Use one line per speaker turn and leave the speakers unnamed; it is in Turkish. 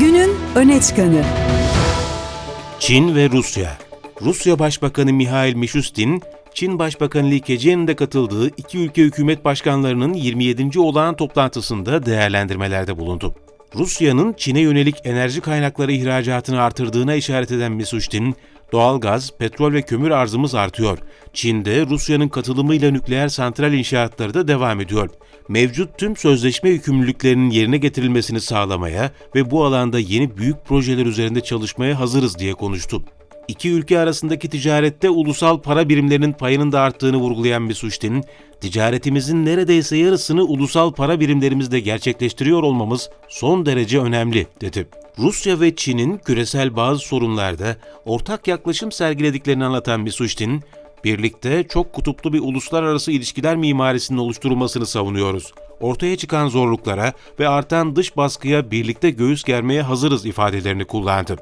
Günün öne çıkanı.
Çin ve Rusya. Rusya Başbakanı Mihail Mishustin, Çin Başbakanı Li Keqian'ın da katıldığı iki ülke hükümet başkanlarının 27. olağan toplantısında değerlendirmelerde bulundu. Rusya'nın Çin'e yönelik enerji kaynakları ihracatını artırdığına işaret eden Mishustin, doğalgaz, petrol ve kömür arzımız artıyor. Çin'de Rusya'nın katılımıyla nükleer santral inşaatları da devam ediyor. Mevcut tüm sözleşme yükümlülüklerinin yerine getirilmesini sağlamaya ve bu alanda yeni büyük projeler üzerinde çalışmaya hazırız diye konuştu. İki ülke arasındaki ticarette ulusal para birimlerinin payının da arttığını vurgulayan Mesuştin, ticaretimizin neredeyse yarısını ulusal para birimlerimizde gerçekleştiriyor olmamız son derece önemli, dedi. Rusya ve Çin'in küresel bazı sorunlarda ortak yaklaşım sergilediklerini anlatan Mesuştin, birlikte çok kutuplu bir uluslararası ilişkiler mimarisinin oluşturulmasını savunuyoruz. Ortaya çıkan zorluklara ve artan dış baskıya birlikte göğüs germeye hazırız ifadelerini kullandı.